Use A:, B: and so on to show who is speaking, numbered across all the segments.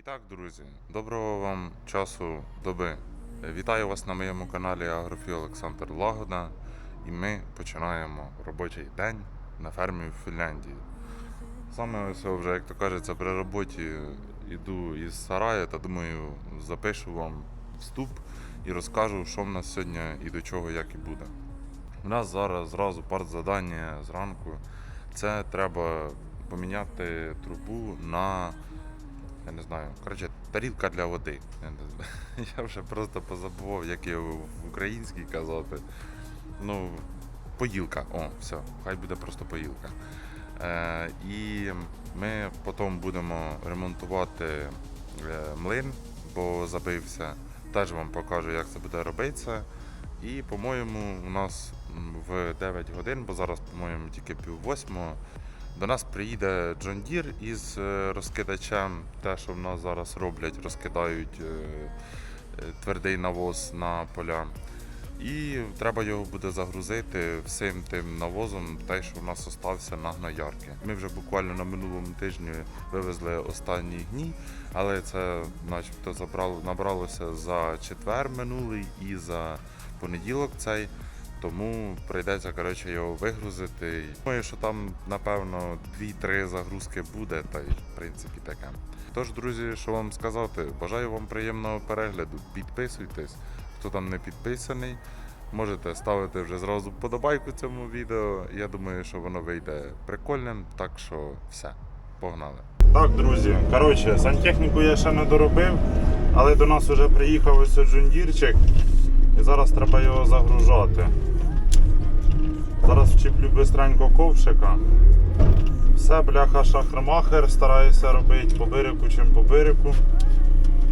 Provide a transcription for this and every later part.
A: І так, друзі, доброго вам часу доби. Вітаю вас на моєму каналі Агрофі Олександр Лагода. І ми починаємо робочий день на фермі в Фінляндії. Саме ось вже, як то кажеться, при роботі йду із сарая та думаю, запишу вам вступ і розкажу, що в нас сьогодні і до чого, як і буде. У нас зараз зразу партзадання зранку. Це треба поміняти трубу на я не знаю, коротше, тарілка для води. Я, я вже просто позабував, як його в українській казати. Ну, поїлка. О, все, хай буде просто поїлка. Е, і ми потім будемо ремонтувати е, млин, бо забився. Теж вам покажу, як це буде робитися. І, по-моєму, у нас в 9 годин, бо зараз, по-моєму, тільки пів восьмого, до нас приїде John Deere із е, розкидачем. Те, що в нас зараз роблять, розкидають е, е, твердий навоз на поля. І треба його буде загрузити всім тим навозом, те, що в нас остався на гноярки. Ми вже буквально на минулому тижні вивезли останній гній, але це начебто забрало, набралося за четвер минулий і за понеділок цей. Тому прийдеться коротше, його вигрузити. Думаю, що там, напевно, 2-3 загрузки буде, та й в принципі таке. Тож, друзі, що вам сказати, бажаю вам приємного перегляду. Підписуйтесь, хто там не підписаний. Можете ставити вже зразу вподобайку цьому відео. Я думаю, що воно вийде прикольним. Так що все, погнали. Так, друзі, коротше, сантехніку я ще не доробив, але до нас вже приїхав ось джундірчик. І зараз треба його загружати. Зараз вчіплю бистренько ковшика. Все, бляха, шахрмахер, стараюся робити по берегу, чим по берегу.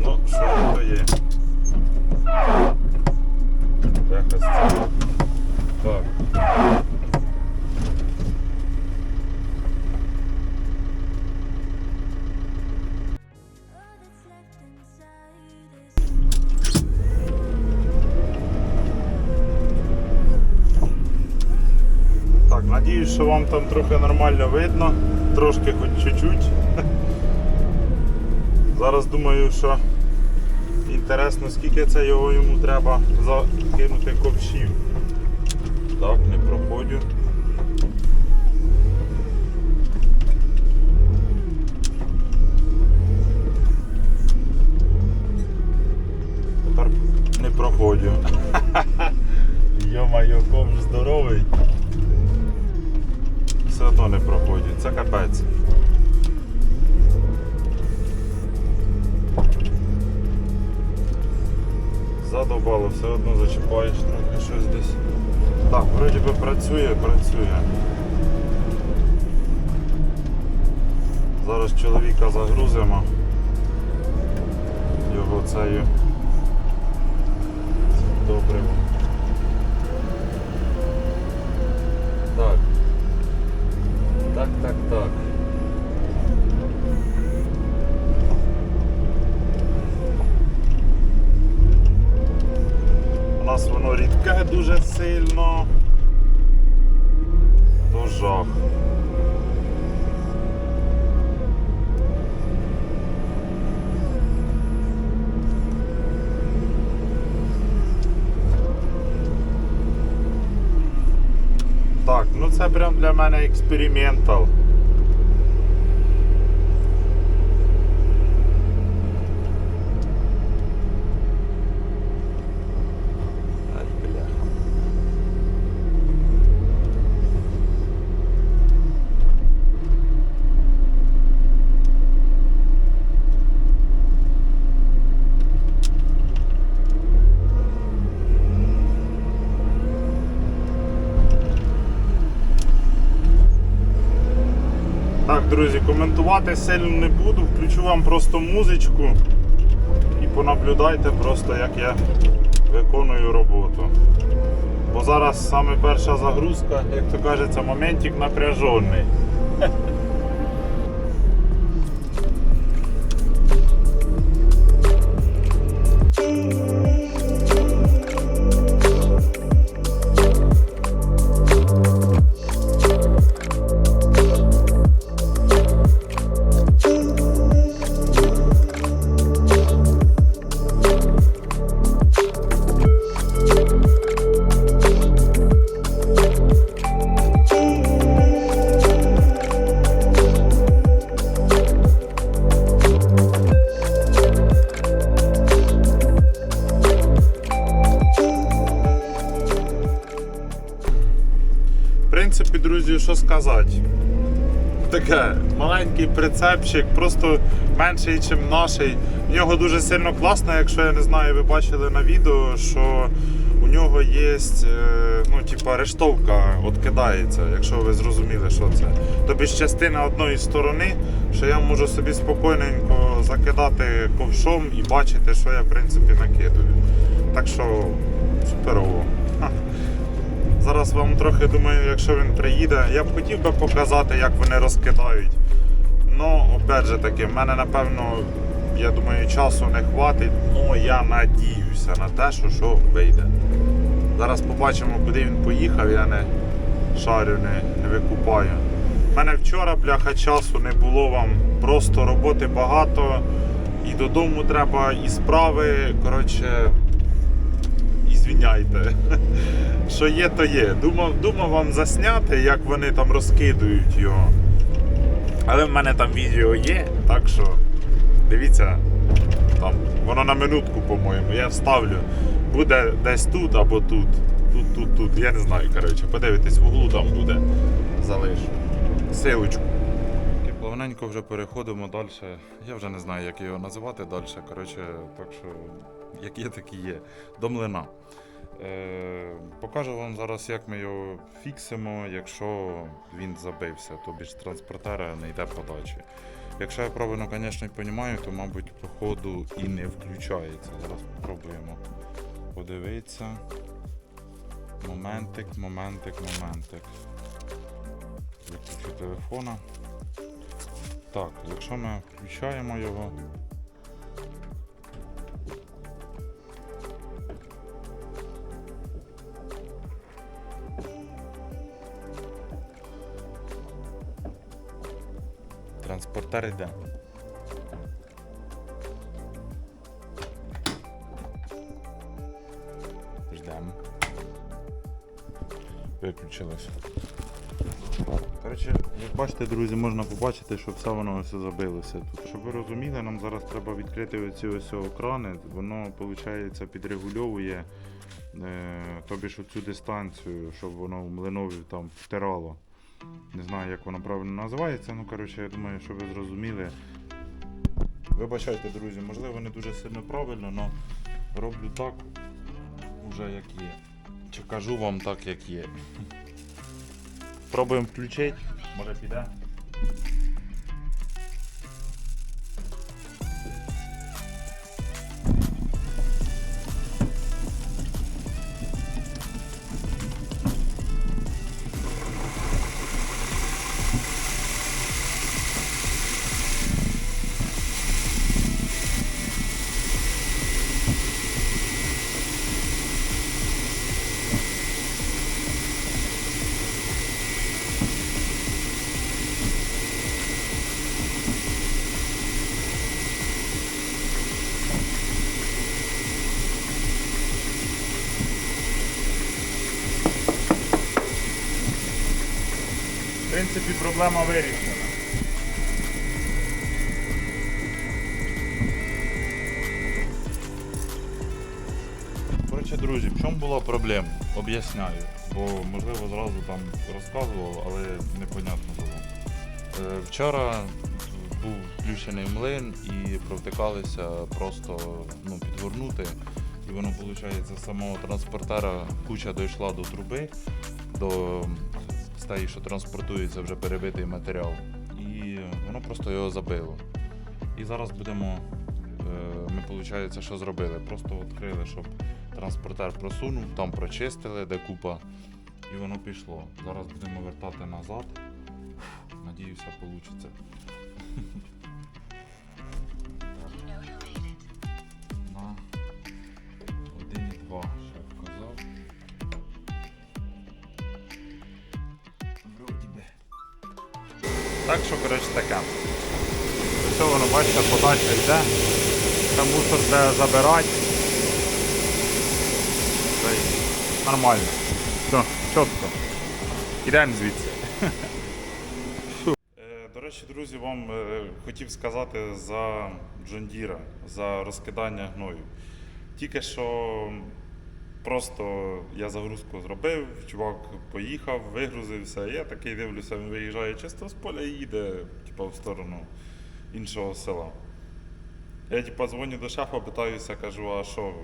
A: Ну, що то є. Бляха. Так. Що вам там трохи нормально видно, трошки хоч чуть-чуть. Зараз думаю, що інтересно, скільки це його йому треба закинути ковшів. Так, не проходжу. Задовбало, все одно зачіпаєш трохи щось десь. Так, вроді би працює, працює. Зараз чоловіка загрузимо його цею. Добре. Так. Так, так, так. У нас воно рідке дуже сильно. То жах. Так, ну це прям для мене експериментал. Ай, бляха. Так, друзі, коментувати сильно не буду, включу вам просто музичку і понаблюдайте просто, як я виконую роботу. Бо зараз саме перша загрузка, як то кажеться, моментик напряжений. Друзі, що сказати. Таке маленький прицепчик, просто менший, ніж наший. В нього дуже сильно класно, якщо я не знаю, ви бачили на відео, що у нього є ну, типа, рештовка відкидається, якщо ви зрозуміли, що це. Тобі ж частина одної сторони, що я можу собі спокійненько закидати ковшом і бачити, що я в принципі накидаю. Так що суперово. Зараз вам трохи думаю, якщо він приїде, я б хотів би показати, як вони розкидають. Ну, опять же таки, в мене напевно, я думаю, часу не хватить, але я надіюся на те, що що вийде. Зараз побачимо, куди він поїхав, я не шарю, не, не викупаю. У мене вчора, бляха, часу не було вам. Просто роботи багато, і додому треба, і справи. Коротше, звіняйте. Що є, то є. Думав, думав вам засняти, як вони там розкидують його. Але в мене там відео є, так що дивіться, там воно на минутку, по-моєму, я вставлю. Буде десь тут або тут. Тут, тут, тут. Я не знаю, коротше. Подивитесь, в углу там буде. Залишу. Силочку. І плавненько вже переходимо далі. Я вже не знаю, як його називати далі. Коротше, так що, як є, так і є. До млина. Е, покажу вам зараз, як ми його фіксимо, якщо він забився, тобі ж транспортера не йде подачі. Якщо я правильно, звісно, розумію, то, мабуть, по ходу і не включається. Зараз спробуємо подивитися. Моментик, моментик, моментик. Виключу телефона. Так, якщо ми включаємо його. Транспортер йде. Ждемо. Виключилось. Коротше, як бачите, друзі, можна побачити, що все воно все забилося. Тут, щоб ви розуміли, нам зараз треба відкрити оці ось екрани. Воно, виходить, підрегульовує е, тобі ж оцю дистанцію, щоб воно в млинові там втирало. Не знаю, як воно правильно називається, ну коротше, я думаю, що ви зрозуміли. Вибачайте, друзі, можливо, не дуже сильно правильно, але роблю так, уже як є. Чи кажу вам так, як є. Пробуємо включити. Може піде. Принципі, проблема вирішена. Коротше, друзі, в чому була проблема? Об'ясняю. Бо, можливо, зразу там розказував, але непонятно було. Е, Вчора був включений млин і провтикалися просто ну, підгорнути. І воно, виходить, з самого транспортера куча дійшла до труби, до тієї, що транспортується вже перебитий матеріал. І воно просто його забило. І зараз будемо. е, Ми, виходить, що зробили? Просто відкрили, щоб транспортер просунув, там прочистили, де купа, і воно пішло. Зараз будемо вертати назад. Надіюся, вийде. На 1,2 Так що, коротше, таке. Все воно, бачите, подача йде. Там мусор треба забирати. Нормально. Все, чітко. Ідемо звідси. Е, До речі, друзі, вам е, хотів сказати за Джондіра, за розкидання гною. Тільки що Просто я загрузку зробив, чувак поїхав, вигрузився. Я такий дивлюся, він виїжджає чисто з поля і їде, типу, в сторону іншого села. Я типу, дзвоню до шефа, питаюся, кажу, а що,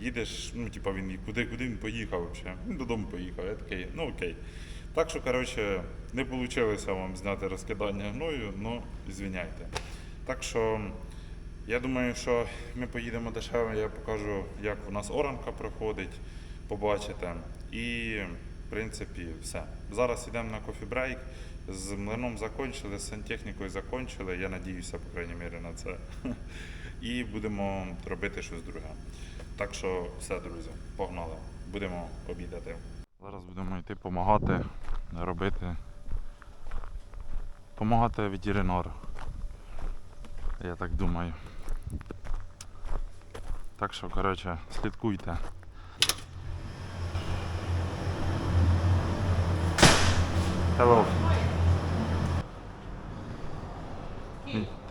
A: їдеш? Ну, типу, він куди, куди він поїхав взагалі? Він додому поїхав. Я такий, ну окей. Так що, коротше, не вийшло вам зняти розкидання гною, ну, звіняйте. Так що, я думаю, що ми поїдемо дешево, я покажу, як у нас оранка проходить, побачите. І, в принципі, все. Зараз йдемо на кофі-брейк. З млином закончили, з сантехнікою закончили. Я надіюся, по крайній мірі, на це. І будемо робити щось друге. Так що все, друзі, погнали. Будемо обідати. Зараз будемо йти допомагати, робити. Помагати ветеринару. Я так думаю. Так що, коротше, слідкуйте. Hello.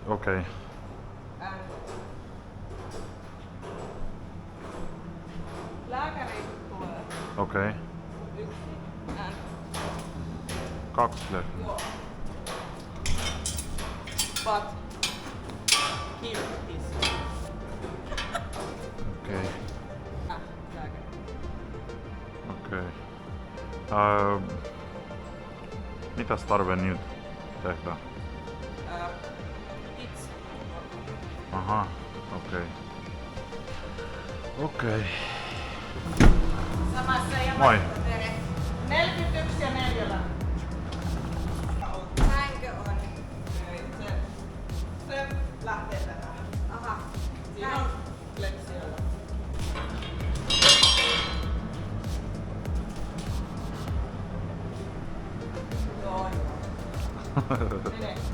A: Okay.
B: yksi and
A: Kaksi Öö, mitäs tarve nyt tehdä?
B: Äh,
A: Aha, okei. Okei.
B: samassa ja
A: Moi.
B: ね。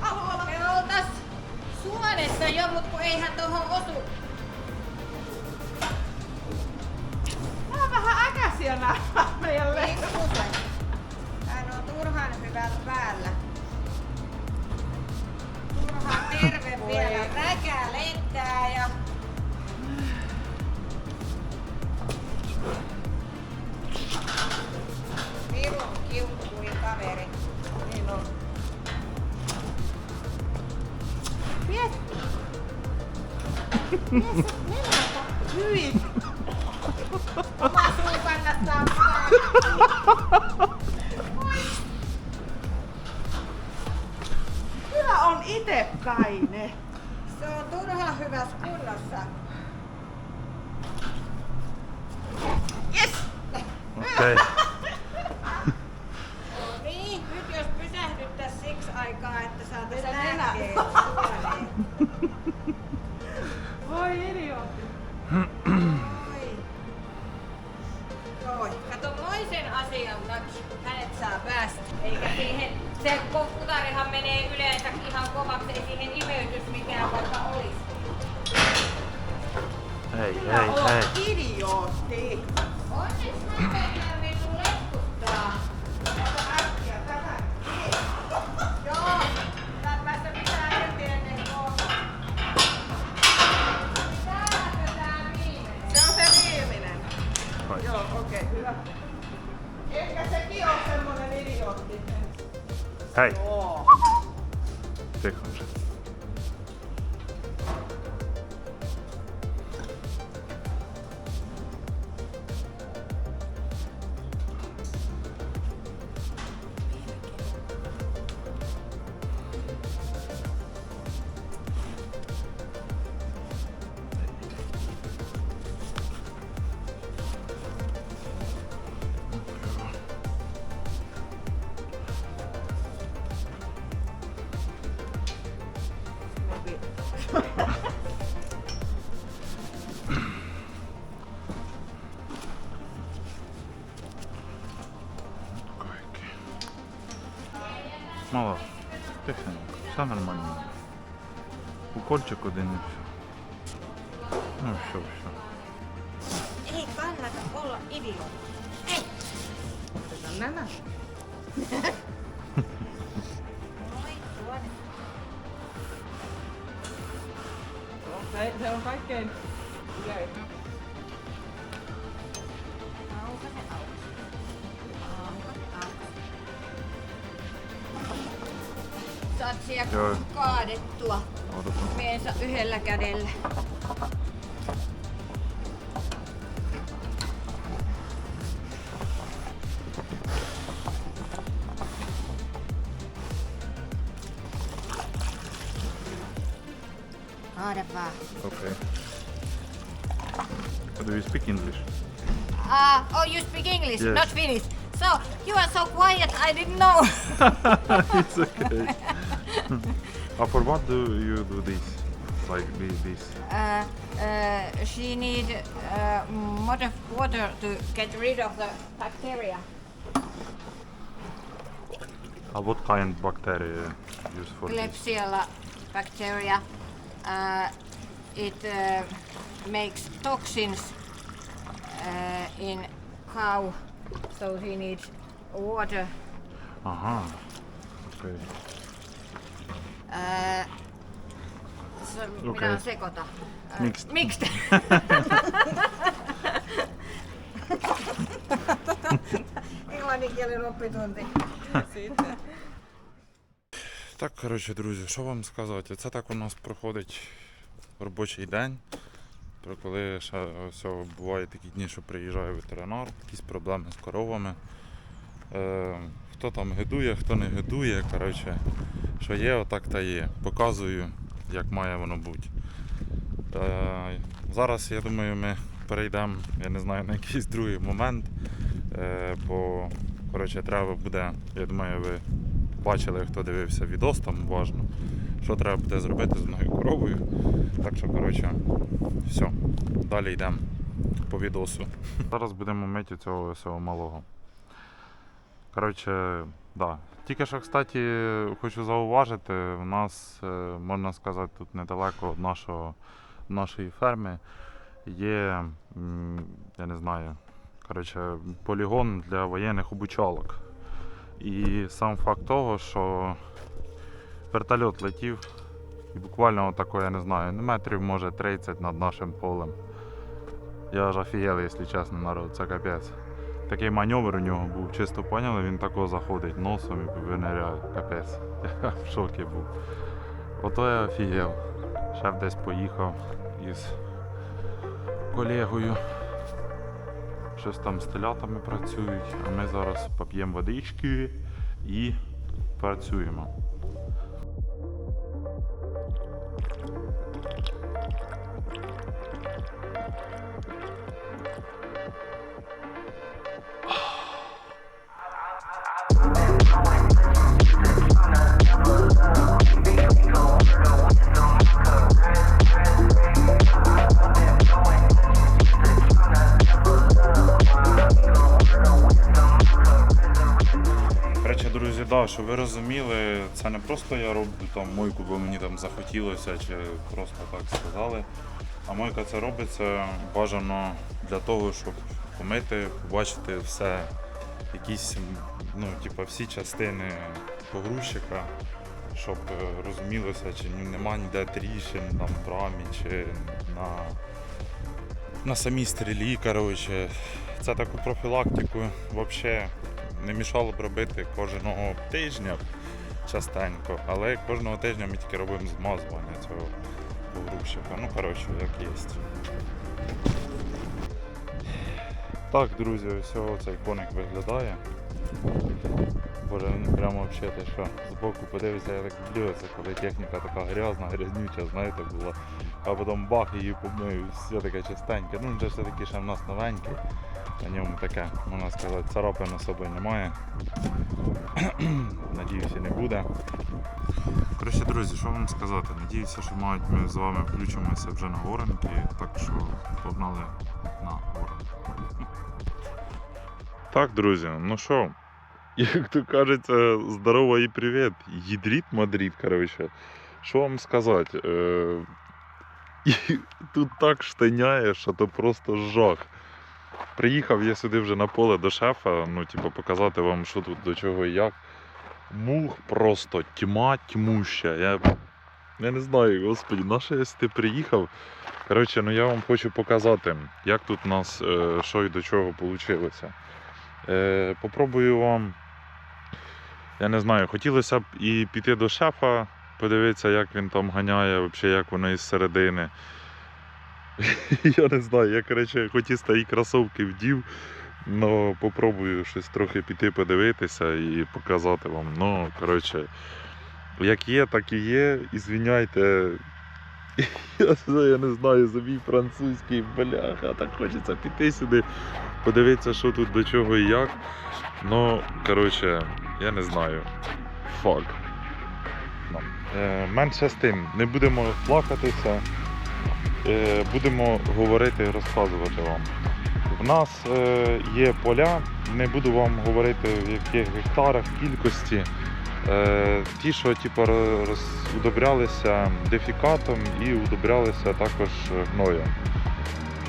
C: Me oltais suonessa jo, mut kun eihän tohon osu.
B: Nää on vähän äkäisiä nää meidän lehmät.
C: Pikkusen. Hän on turhan hyvällä päällä. Turhan terve vielä. Räkä lentää ja...
B: Hyvin!
C: Oma suu kannattaa pitää.
B: Kyllä on itepäinen.
C: Se on turhan hyvässä kunnossa.
B: Yes!
A: Okei.
C: No niin, nyt jos pysähdyttäis siksi aikaa, että
B: nenä.
C: lääkkeet se kutarihan menee yleensä ihan kovaksi, ei siihen imeytys mikään vaikka olisi.
A: Hei, hei, hei. 嗨。Мало. Тихенько. Все нормально. Укольчик один і все. Ну все, все.
C: Ei kannata olla idiootti.
B: Otetaan nämä.
C: Noin, tuonne.
B: Se, se on kaikkein yleisin.
C: Miensä yhdellä kädellä. Kaada vaan.
A: Okay. Do you speak English?
C: Ah, oh, you speak English,
A: Yes.
C: not Finnish. So, you are so quiet, I didn't know.
A: it's okay. uh, for what do you do this? Like thi- this?
C: uh, uh, she need uh, much of water to get rid of the bacteria.
A: Uh, what kind of bacteria use for?
C: Klebsiella bacteria. Uh, it uh, makes toxins uh, in cow, so he needs water.
A: Aha. Okay.
C: Uh, se,
A: Okei.
C: Mitä on sekoita? Uh,
A: Mixed.
C: Mixed. Englanninkielen oppitunti.
A: Так, коротше, друзі, що вам сказати? Це так у нас проходить робочий день. Про коли ще ось бувають такі дні, що приїжджає ветеринар, якісь проблеми з коровами. Е, хто там гидує, хто не гидує. Коротше, що є, отак та є. Показую, як має воно бути. Е, зараз, я думаю, ми перейдемо, я не знаю, на якийсь другий момент. Е, бо коротше, треба буде, я думаю, ви бачили, хто дивився відос там уважно, що треба буде зробити з одною коровою. Так що, коротше, все, далі йдемо по відосу. Зараз будемо мити цього всього малого. Коротше, да. Тільки що, кстати, хочу зауважити, у нас, е, можна сказати, тут недалеко від нашого, нашої ферми є, я не знаю, коротше, полігон для воєнних обучалок. І сам факт того, що вертольот летів і буквально отако, я не знаю, ну, метрів може 30 над нашим полем. Я аж офігел, якщо чесно, народ, це капець. Такий маневр у нього був, чисто поняли, він тако заходить носом і виниряє. Капець. Я в шокі був. Ото я офігел. Шеф десь поїхав із колегою. Щось там з телятами працюють, а ми зараз поп'ємо водички і працюємо. Щоб ви розуміли, це не просто я роблю там мойку, бо мені там захотілося, чи просто так сказали. А мойка це робиться бажано для того, щоб помити, побачити все, якісь, ну, типу, всі частини погрузчика, щоб е, розумілося, чи нема ніде тріщин там в рамі, чи на, на самій стрілі. Коротше. Це таку профілактику взагалі не мішало б робити кожного тижня частенько, але кожного тижня ми тільки робимо змазування цього погрузчика. Ну, коротше, як є. Так, друзі, ось цей коник виглядає. Боже, він прямо взагалі те, що збоку подивишся, я так це, коли техніка така грязна, грязнюча, знаєте, була. А потім бах її помив, все таке чистеньке. Ну, це все-таки ще в нас новенький. На ньому таке, можна сказати, царапин особи немає. Надіюся, не буде. Коротше, друзі, що вам сказати? Надіюся, що мають ми з вами включимося вже на воронки, так що погнали на воронки. Так, друзі, ну що, як то кажеться, здорово і привіт. Їдріт Мадрид, коротше. Що вам сказати? Е, і тут так штиняє, що то просто жах. Приїхав я сюди вже на поле до шефа, ну, типу, показати вам, що тут до чого і як. Мух просто тьма тьмуща. Я, я не знаю, господі, на що я сюди приїхав. Коротше, ну я вам хочу показати, як тут у нас е, що і до чого вийшло. Е, попробую вам. Я не знаю, хотілося б і піти до шефа, подивитися, як він там ганяє, взагалі, як воно із середини. Я не знаю, я коротше, хоч і старі кросовки вдів, але попробую щось трохи піти подивитися і показати вам. Ну, коротше, як є, так і є. І звиняйте. Я, я не знаю, за мій французький бляха, так хочеться піти сюди, подивитися, що тут до чого і як. Ну, коротше, я не знаю. Фак. Ну, е, менше з тим, не будемо плакатися, будемо говорити розказувати вам. В нас е, є поля, не буду вам говорити в яких гектарах, кількості. Е, ті, що типу, удобрялися дефікатом і удобрялися також гноєм.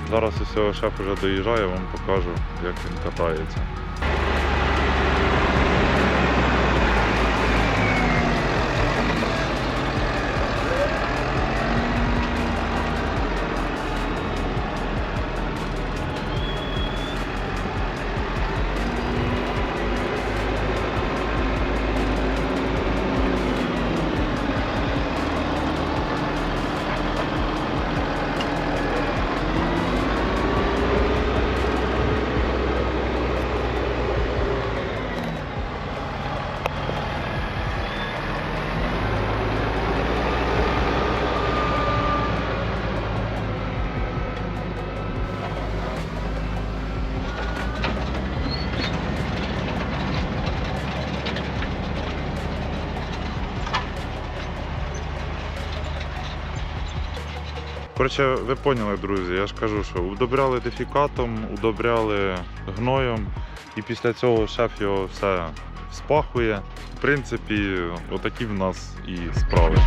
A: Зараз ось шеф вже доїжджає, вам покажу, як він катається. Коротше, ви поняли, друзі, я ж кажу, що удобряли дефікатом, удобряли гноєм, і після цього шеф його все спахує. В принципі, отакі в нас і справи.